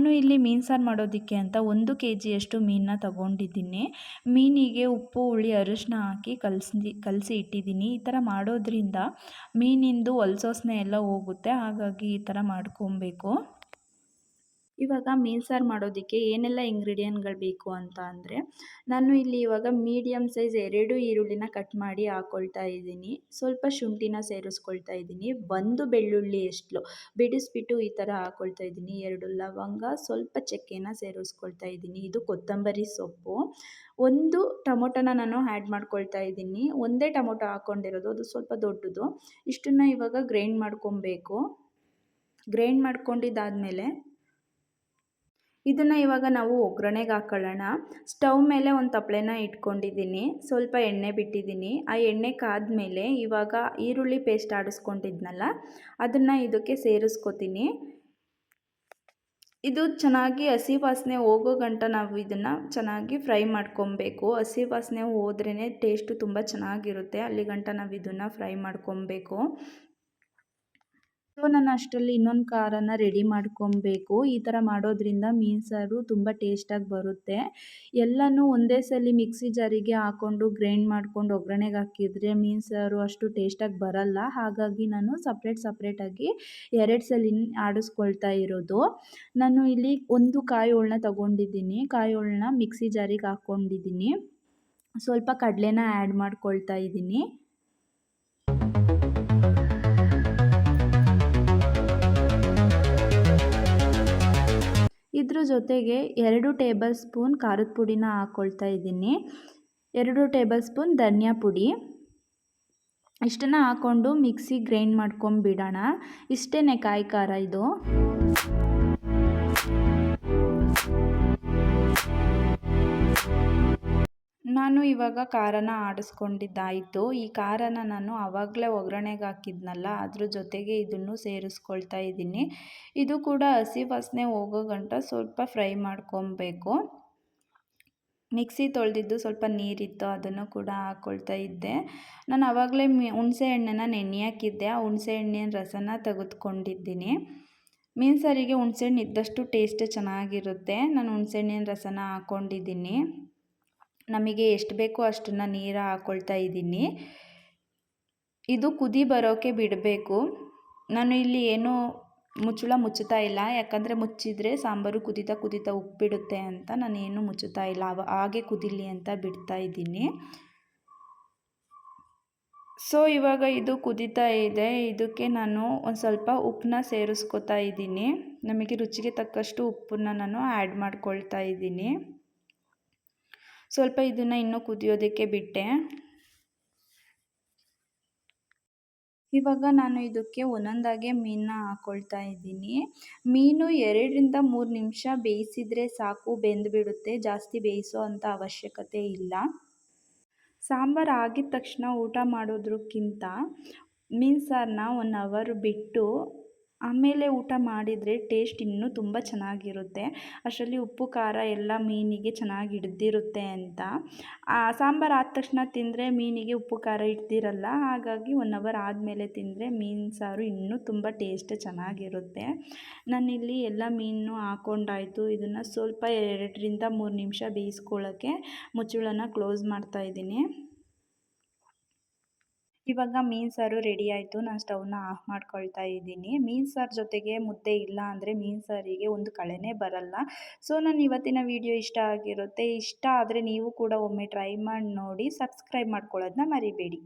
ನಾನು ಇಲ್ಲಿ ಮೀನು ಸಾರು ಮಾಡೋದಕ್ಕೆ ಅಂತ ಒಂದು ಕೆ ಜಿಯಷ್ಟು ಮೀನನ್ನ ತಗೊಂಡಿದ್ದೀನಿ. ಮೀನಿಗೆ ಉಪ್ಪು, ಹುಳಿ ಅರಿಶಿನ ಹಾಕಿ ಕಲಸಿ ಕಲಸಿ ಇಟ್ಟಿದ್ದೀನಿ. ಈ ಥರ ಮಾಡೋದ್ರಿಂದ ಮೀನಿಂದು ಹೊಲ್ಸೋಸ್ನೆ ಎಲ್ಲ ಹೋಗುತ್ತೆ. ಹಾಗಾಗಿ ಈ ಥರ ಮಾಡ್ಕೊಬೇಕು. ಇವಾಗ ಮೀನು ಸಾರು ಮಾಡೋದಕ್ಕೆ ಏನೆಲ್ಲ ಇಂಗ್ರೀಡಿಯೆಂಟ್ಗಳು ಬೇಕು ಅಂತ ಅಂದರೆ, ನಾನು ಇಲ್ಲಿ ಇವಾಗ ಮೀಡಿಯಮ್ ಸೈಜ್ ಎರಡು ಈರುಳ್ಳಿನ ಕಟ್ ಮಾಡಿ ಹಾಕ್ಕೊಳ್ತಾ ಇದ್ದೀನಿ. ಸ್ವಲ್ಪ ಶುಂಠಿನ ಸೇರಿಸ್ಕೊಳ್ತಾ ಇದ್ದೀನಿ. ಒಂದು ಬೆಳ್ಳುಳ್ಳಿ ಎಷ್ಟು ಬಿಡಿಸ್ಬಿಟ್ಟು ಈ ಥರ ಹಾಕ್ಕೊಳ್ತಾ ಇದ್ದೀನಿ. ಎರಡು ಲವಂಗ, ಸ್ವಲ್ಪ ಚಕ್ಕೆನ ಸೇರಿಸ್ಕೊಳ್ತಾ ಇದ್ದೀನಿ. ಇದು ಕೊತ್ತಂಬರಿ ಸೊಪ್ಪು. ಒಂದು ಟೊಮೊಟೊನ ನಾನು ಆ್ಯಡ್ ಮಾಡ್ಕೊಳ್ತಾ ಇದ್ದೀನಿ. ಒಂದೇ ಟೊಮೊಟೊ ಹಾಕ್ಕೊಂಡಿರೋದು ಅದು ಸ್ವಲ್ಪ ದೊಡ್ಡದು. ಇಷ್ಟನ್ನು ಇವಾಗ ಗ್ರೈಂಡ್ ಮಾಡ್ಕೊಬೇಕು. ಗ್ರೈಂಡ್ ಮಾಡ್ಕೊಂಡಿದ್ದಾದಮೇಲೆ ಇದನ್ನು ಇವಾಗ ನಾವು ಒಗ್ಗರಣೆಗೆ ಹಾಕೊಳ್ಳೋಣ. ಸ್ಟವ್ ಮೇಲೆ ಒಂದು ತಪ್ಪಲೆನ ಇಟ್ಕೊಂಡಿದ್ದೀನಿ. ಸ್ವಲ್ಪ ಎಣ್ಣೆ ಬಿಟ್ಟಿದ್ದೀನಿ. ಆ ಎಣ್ಣೆ ಕಾದ್ಮೇಲೆ ಇವಾಗ ಈರುಳ್ಳಿ ಪೇಸ್ಟ್ ಆಡಿಸ್ಕೊಂಡಿದ್ನಲ್ಲ, ಅದನ್ನು ಇದಕ್ಕೆ ಸೇರಿಸ್ಕೊತೀನಿ. ಇದು ಚೆನ್ನಾಗಿ ಹಸಿ ವಾಸನೆ ಹೋಗೋ ಗಂಟ ನಾವು ಇದನ್ನು ಚೆನ್ನಾಗಿ ಫ್ರೈ ಮಾಡ್ಕೊಬೇಕು. ಹಸಿ ವಾಸನೆ ಹೋದ್ರೇ ಟೇಸ್ಟು ತುಂಬ ಚೆನ್ನಾಗಿರುತ್ತೆ. ಅಲ್ಲಿ ಗಂಟ ನಾವು ಇದನ್ನು ಫ್ರೈ ಮಾಡ್ಕೊಬೇಕು. ಸೊ ನಾನು ಅಷ್ಟರಲ್ಲಿ ಇನ್ನೊಂದು ಖಾರನ ರೆಡಿ ಮಾಡ್ಕೊಬೇಕು. ಈ ಥರ ಮಾಡೋದ್ರಿಂದ ಮೀನು ಸಾರು ತುಂಬ ಟೇಸ್ಟಾಗಿ ಬರುತ್ತೆ. ಎಲ್ಲನೂ ಒಂದೇ ಸಲ ಮಿಕ್ಸಿ ಜಾರಿಗೆ ಹಾಕ್ಕೊಂಡು ಗ್ರೈಂಡ್ ಮಾಡ್ಕೊಂಡು ಒಗ್ಗರಣೆಗೆ ಹಾಕಿದರೆ ಮೀನು ಸಾರು ಅಷ್ಟು ಟೇಸ್ಟಾಗಿ ಬರಲ್ಲ. ಹಾಗಾಗಿ ನಾನು ಸಪ್ರೇಟ್ ಸಪ್ರೇಟಾಗಿ ಎರಡು ಸಲ ಆಡಿಸ್ಕೊಳ್ತಾ ಇರೋದು. ನಾನು ಇಲ್ಲಿ ಒಂದು ಕಾಯಿ ಹೋಳನ್ನ ತಗೊಂಡಿದ್ದೀನಿ. ಕಾಯಿ ಮಿಕ್ಸಿ ಜಾರಿಗೆ ಹಾಕ್ಕೊಂಡಿದ್ದೀನಿ ಸ್ವಲ್ಪ ಕಡಲೆನ ಆ್ಯಡ್ ಮಾಡ್ಕೊಳ್ತಾ ಇದ್ದೀನಿ. ಇದ್ರ ಜೊತೆಗೆ ಎರಡು ಟೇಬಲ್ ಸ್ಪೂನ್ ಖಾರದ ಪುಡಿನ ಹಾಕ್ಕೊಳ್ತಾ ಇದ್ದೀನಿ. ಎರಡು ಟೇಬಲ್ ಸ್ಪೂನ್ ಧನಿಯಾ ಪುಡಿ. ಇಷ್ಟನ್ನು ಹಾಕ್ಕೊಂಡು ಮಿಕ್ಸಿ ಗ್ರೈಂಡ್ ಮಾಡ್ಕೊಂಬಿಡೋಣ. ಇಷ್ಟೇ ಕಾಯಿ ಖಾರ ಇದು. ನಾನು ಇವಾಗ ಖಾರನ ಆಡಿಸ್ಕೊಂಡಿದ್ದಾಯಿತು. ಈ ಖಾರನ ನಾನು ಆವಾಗಲೇ ಒಗ್ಗರಣೆಗೆ ಹಾಕಿದ್ನಲ್ಲ, ಅದ್ರ ಜೊತೆಗೆ ಇದನ್ನು ಸೇರಿಸ್ಕೊಳ್ತಾ ಇದ್ದೀನಿ. ಇದು ಕೂಡ ಹಸಿ ವಾಸನೆ ಹೋಗೋ ಗಂಟ ಸ್ವಲ್ಪ ಫ್ರೈ ಮಾಡ್ಕೊಬೇಕು. ಮಿಕ್ಸಿ ತೊಳೆದಿದ್ದು ಸ್ವಲ್ಪ ನೀರಿತ್ತು, ಅದನ್ನು ಕೂಡ ಹಾಕ್ಕೊಳ್ತಾ ಇದ್ದೆ. ನಾನು ಆವಾಗಲೇ ಮಿ, ಹುಣಸೆ ಹಣ್ಣನ್ನು ನೆನೆ ಹಾಕಿದ್ದೆ. ಆ ಹುಣಸೆ ಹಣ್ಣಿನ ರಸನ ತೆಗೆದುಕೊಂಡಿದ್ದೀನಿ. ಮೀನು ಹುಣಸೆ ಹಣ್ಣು ಇದ್ದಷ್ಟು ಟೇಸ್ಟ್ ಚೆನ್ನಾಗಿರುತ್ತೆ. ನಾನು ಹುಣಸೆ ಹಣ್ಣಿನ ರಸನ ಹಾಕ್ಕೊಂಡಿದ್ದೀನಿ ನಮಗೆ ಎಷ್ಟು ಬೇಕೋ ಅಷ್ಟನ್ನು ನೀರು ಹಾಕ್ಕೊಳ್ತಾ ಇದ್ದೀನಿ. ಇದು ಕುದಿ ಬರೋಕ್ಕೆ ಬಿಡಬೇಕು. ನಾನು ಇಲ್ಲಿ ಏನು ಮುಚ್ಚಳ ಮುಚ್ಚುತ್ತಾ ಇಲ್ಲ. ಯಾಕಂದರೆ ಮುಚ್ಚಿದರೆ ಸಾಂಬಾರು ಕುದೀತಾ ಕುದೀತಾ ಉಪ್ಪಿಡುತ್ತೆ ಅಂತ ನಾನು ಏನು ಮುಚ್ಚುತ್ತಾ ಇಲ್ಲ. ಅವ ಹಾಗೆ ಕುದಿಲಿ ಅಂತ ಬಿಡ್ತಾ ಇದ್ದೀನಿ. ಸೊ, ಇವಾಗ ಇದು ಕುದೀತಾ ಇದೆ. ಇದಕ್ಕೆ ನಾನು ಒಂದು ಸ್ವಲ್ಪ ಉಪ್ಪನ್ನ ಸೇರಿಸ್ಕೊತಾ ಇದ್ದೀನಿ. ನಮಗೆ ರುಚಿಗೆ ತಕ್ಕಷ್ಟು ಉಪ್ಪನ್ನ ನಾನು ಆ್ಯಡ್ ಮಾಡ್ಕೊಳ್ತಾ ಇದ್ದೀನಿ. ಸ್ವಲ್ಪ ಇದನ್ನು ಇನ್ನೂ ಕುದಿಯೋದಕ್ಕೆ ಬಿಟ್ಟೆ. ಇವಾಗ ನಾನು ಇದಕ್ಕೆ ಒಂದೊಂದಾಗೆ ಮೀನನ್ನ ಹಾಕ್ಕೊಳ್ತಾ ಇದ್ದೀನಿ. ಮೀನು ಎರಡರಿಂದ ಮೂರು ನಿಮಿಷ ಬೇಯಿಸಿದರೆ ಸಾಕು, ಬೆಂದುಬಿಡುತ್ತೆ, ಜಾಸ್ತಿ ಬೇಯಿಸೋ ಅಂಥ ಅವಶ್ಯಕತೆ ಇಲ್ಲ. ಸಾಂಬಾರು ಆಗಿದ ತಕ್ಷಣ ಊಟ ಮಾಡೋದಕ್ಕಿಂತ ಮೀನು ಸಾರನ್ನ ಒನ್ ಅವರ್ ಬಿಟ್ಟು ಆಮೇಲೆ ಊಟ ಮಾಡಿದರೆ ಟೇಸ್ಟ್ ಇನ್ನೂ ತುಂಬ ಚೆನ್ನಾಗಿರುತ್ತೆ. ಅಷ್ಟರಲ್ಲಿ ಉಪ್ಪು, ಖಾರ ಎಲ್ಲ ಮೀನಿಗೆ ಚೆನ್ನಾಗಿ ಹಿಡ್ದಿರುತ್ತೆ ಅಂತ. ಸಾಂಬಾರು ಆದ ತಕ್ಷಣ ತಿಂದರೆ ಮೀನಿಗೆ ಉಪ್ಪು, ಖಾರ ಹಿಡ್ದಿರಲ್ಲ. ಹಾಗಾಗಿ ಒನ್ ಅವರ್ ಆದಮೇಲೆ ತಿಂದರೆ ಮೀನು ಸಾರು ಇನ್ನೂ ತುಂಬ ಟೇಸ್ಟ್ ಚೆನ್ನಾಗಿರುತ್ತೆ. ನಾನಿಲ್ಲಿ ಎಲ್ಲ ಮೀನು ಹಾಕೊಂಡಾಯಿತು. ಇದನ್ನು ಸ್ವಲ್ಪ ಎರಡರಿಂದ ಮೂರು ನಿಮಿಷ ಬೇಯಿಸ್ಕೊಳ್ಳೋಕ್ಕೆ ಮುಚ್ಚಳನ ಕ್ಲೋಸ್ ಮಾಡ್ತಾಯಿದ್ದೀನಿ ಇವಾಗ ಮೀನು ಸಾರು ರೆಡಿ ಆಯಿತು. ನಾನು ಸ್ಟವ್ನ ಆಫ್ ಮಾಡ್ಕೊಳ್ತಾ ಇದ್ದೀನಿ. ಮೀನು ಸಾರು ಜೊತೆಗೆ ಮುದ್ದೆ ಇಲ್ಲ ಅಂದರೆ ಮೀನು ಸಾರಿಗೆ ಒಂದು ಕಳೆನೇ ಬರಲ್ಲ. ಸೊ ನಾನು ಇವತ್ತಿನ ವಿಡಿಯೋ ಇಷ್ಟ ಆಗಿರುತ್ತೆ. ಇಷ್ಟ ಆದರೆ ನೀವು ಕೂಡ ಒಮ್ಮೆ ಟ್ರೈ ಮಾಡಿ ನೋಡಿ ಸಬ್ಸ್ಕ್ರೈಬ್ ಮಾಡ್ಕೊಳ್ಳೋದನ್ನ ಮರಿಬೇಡಿ.